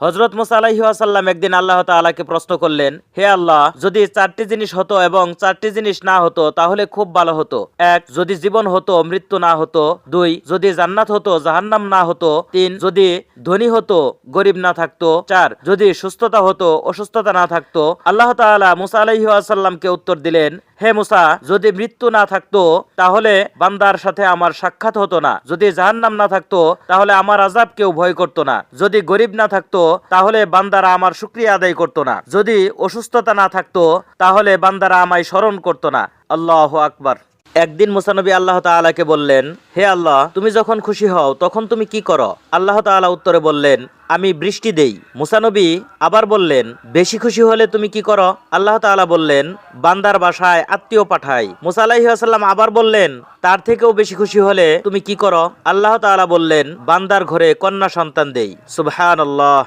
হজরত মুসা আলাইহাসাল্লাম একদিন আল্লাহ তাআলাকে প্রশ্ন করলেন, হে আল্লাহ, যদি চারটি জিনিস হতো এবং চারটি জিনিস না হতো, তাহলে খুব ভালো হতো। এক, যদি জীবন হতো, মৃত্যু না হতো। দুই, যদি জান্নাত হতো, জাহান্নাম না হতো। তিন, যদি ধনী হতো, গরিব না থাকতো। চার, যদি সুস্থতা হতো, অসুস্থতা না থাকতো। আল্লাহ তাআলা মুসা আলাইহাসাল্লামকে উত্তর দিলেন, হে মুসা, যদি মৃত্যু না থাকতো, তাহলে বান্দার সাথে আমার সাক্ষাৎ হতো না। যদি জাহান্নাম না থাকতো, তাহলে আমার আজাব কেউ ভয় করতো না। যদি গরিব না থাকতো তাহলে বান্দারা আমার শুক্রিয়া আদায় করতো না। যদি অসুস্থতা না থাকতো, তাহলে বান্দারা আমায় স্মরণ করতো না। আল্লাহ আকবার। একদিন মুসানবী আল্লাহ তাআলাকে বললেন, হে আল্লাহ, তুমি যখন খুশি হও, তখন তুমি কি করো? আল্লাহ তাআলা উত্তরে বললেন, আমি বৃষ্টি দেই। মুসানবী আবার বললেন, বেশি খুশি হলে তুমি কি করো? আল্লাহ তাআলা বললেন, বান্দার বাসায় আত্মীয় পাঠাই। মুসা আলাইসাল্লাম আবার বললেন, তার থেকেও বেশি খুশি হলে তুমি কি করো? আল্লাহ তাআলা বললেন, বান্দার ঘরে কন্যা সন্তান দেই। সুবহানাল্লাহ।